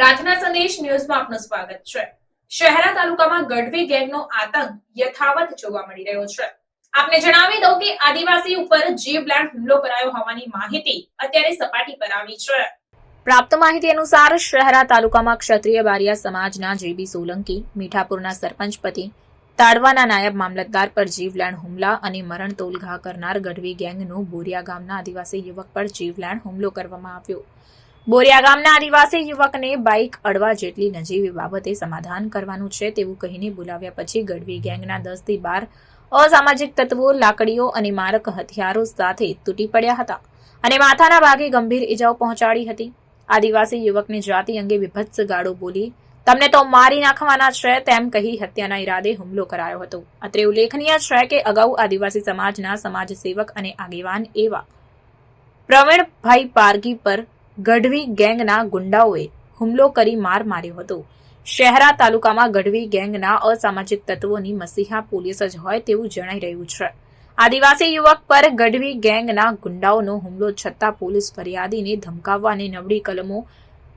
પ્રાર્થના સંદેશ ન્યૂઝમાં આપનું સ્વાગત છે. શહેરા તાલુકામાં ગઢવી ગેંગનો આતંક યથાવત જોવા મળી રહ્યો છે. આપને જણાવી દઉં કે આદિવાસી ઉપર જીવલેણ હુમલો કરાયો હોવાની માહિતી અત્યારે સપાટી પર આવી છે. પ્રાપ્ત માહિતી અનુસાર શહેરા તાલુકામાં ક્ષત્રિય બારિયા સમાજના જેબી સોલંકી, મીઠાપુરના સરપંચ પતિ, તાડવાના નાયબ મામલતદાર પર જીવલેણ હુમલા અને મરણ તોલઘા કરનાર ગઢવી ગેંગનો બોરિયા ગામના આદિવાસી યુવક પર જીવલેણ હુમલો કરવામાં આવ્યો. બોરિયા ગામના આદિવાસી યુવકને બાઇક અડવા જેટલી નજીવી બાબતે સમાધાન કરવાનું છે તેવું કહીને બોલાવ્યા પછી ગઢવી ગેંગના દસથી બાર અસામાજિક તત્વો, લાકડીઓ અને મારક હથિયારો સાથે તૂટી પડ્યા હતા અને માથાના ભાગે ગંભીર ઇજાઓ પહોંચાડી હતી. આદિવાસી યુવકને જાતિ અંગે વિભત્સ ગાળો બોલી, તમને તો મારી નાખવાના છે તેમ કહી હત્યાના ઈરાદે હુમલો કરાયો હતો. અત્રે ઉલ્લેખનીય છે કે અગાઉ આદિવાસી સમાજના સમાજ સેવક અને આગેવાન એવા પ્રવીણભાઈ પારગી પર ગઢવી ગેંગના ગુંડાઓએ હુમલો કરી માર માર્યો હતો. શહેરા તાલુકામાં ગઢવી ગેંગના અસામાજિક તત્વોની મસીહા પોલીસ જ હોય તેવું જણાઈ રહ્યું છે. આદિવાસી યુવક પર ગઢવી ગેંગના ગુંડાઓનો હુમલો છતાં પોલીસ ફરિયાદીને ધમકાવવાની નબળી કલમો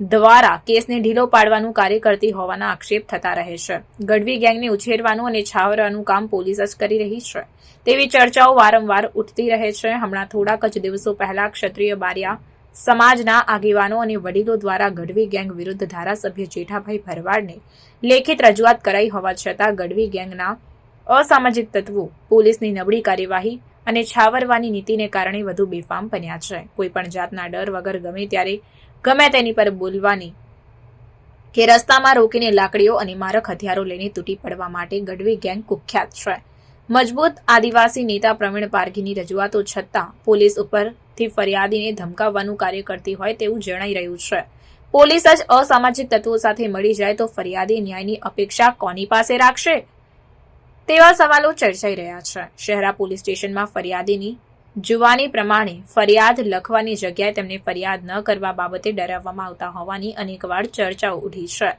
દ્વારા કેસને ઢીલો પાડવાનું કાર્ય કરતી હોવાના આક્ષેપ થતા રહે છે. ગઢવી ગેંગને ઉછેરવાનું અને છાવરવાનું કામ પોલીસ જ કરી રહી છે. તેવી ચર્ચાઓ વારંવાર ઉઠતી રહે છે. હમણાં થોડાક જ દિવસો પહેલા ક્ષત્રિય બારિયા સમાજના આગેવાનો અને વડીલો દ્વારા ગઢવી ગેંગ વિરુદ્ધ ધારાસભ્ય જેઠાભાઈ ભરવાડને લેખિત રજૂઆત કરાઈ હોવા છતાં ગઢવી ગેંગના અસામાજિક તત્વો, પોલીસની નબળી કાર્યવાહી અને છાવરવાની નીતિને કારણે વધુ બેફામ બન્યા છે. કોઈપણ જાતના ડર વગર ગમે ત્યારે ગમે તેની પર બોલવાની કે રસ્તામાં રોકીને લાકડીઓ અને મારક હથિયારો લઈને તૂટી પડવા માટે ગઢવી ગેંગ કુખ્યાત છે. મજબૂત આદિવાસી નેતા પ્રવીણ પારઘીની રજૂઆતો છતાં પોલીસ ઉપરથી ફરિયાદીને ધમકાવવાનું કાર્ય કરતી હોય તેવું જણાઈ રહ્યું છે. પોલીસ જ અસામાજિક તત્વો સાથે મળી જાય તો ફરિયાદી ન્યાયની અપેક્ષા કોની પાસે રાખશે? તેવા સવાલો ચર્ચાઈ રહ્યા છે. શહેરા પોલીસ સ્ટેશનમાં ફરિયાદીની જુવાની પ્રમાણે ફરિયાદ લખવાની જગ્યાએ તેમને ફરિયાદ ન કરવા બાબતે ડરાવવામાં આવતા હોવાની અનેકવાર ચર્ચાઓ ઉઠી છે.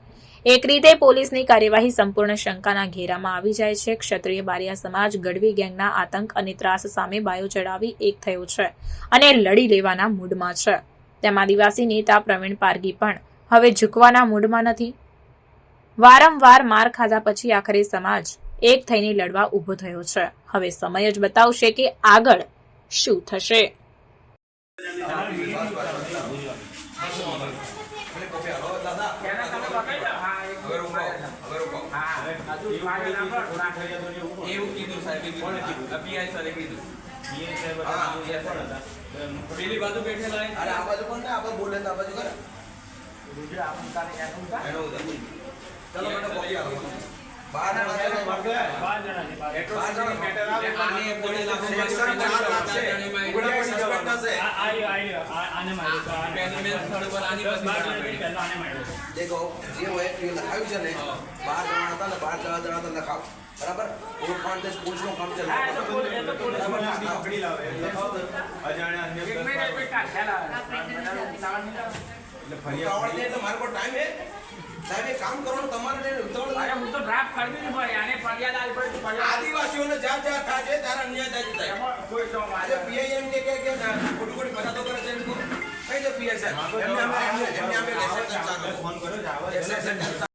એક રીતે પોલીસની કાર્યવાહી સંપૂર્ણ શંકાના ઘેરામાં આવી જાય છે. ક્ષત્રિય બારિયા સમાજ ગઢવી ગેંગના આતંક અને ત્રાસ સામે બાયો ચડાવી એક થયો છે અને લડી લેવાના મૂડમાં છે. તેમ આદિવાસી નેતા પ્રવીણ પારગી પણ હવે ઝૂકવાના મૂડમાં નથી. વારંવાર માર ખાધા પછી આખરે સમાજ એક થઈને લડવા ઊભો થયો છે. હવે સમય જ બતાવશે કે આગળ શું થશે. એવું કીધું સાહેબે કીધું પીઆઈ સરે કીધું પેલી બાજુ બેઠેલા એ- અરે આ બાજુ કોણ ને આ બાજુ બોલે તો આ બાજુ કરે એનો ઉધર. ચલો બેટા કોફી આલો. બાર જણા છે. બાર જણા. આને પડેલા સેક્શન ચાર લાગશે. ઉઘડા પર suspend થશે. પહેલું મેં સ્થળ પર આની પછી બહાર પડી. દેખો જે હોય એ લખાવ્યું છે ને બાર જણા હતા ને બાર જણા જણા કામ લખાવ બરાબર ઓળખાણ તે સ્કૂલનું કામ ચાલે બરાબર લખાવ. ઉતાવળ નહીં એટલે મારે કોઈ ટાઈમ હે? સાહેબ એક કામ કરો ને તમારે ને ઉતાવળ નહીં. આદિવાસીઓને જ્યાં જ્યાં થાય છે ત્યારે અન્યાય થાય છે સાહેબ. આજે PI એમ કે કે કે ખોટી ખોટી ફરિયાદો કરે છે. કઈ જો PI સાહેબ? એમને અમે એમને અમે exception ચાલુ. Exception ચાલુ. પ્રાર્થના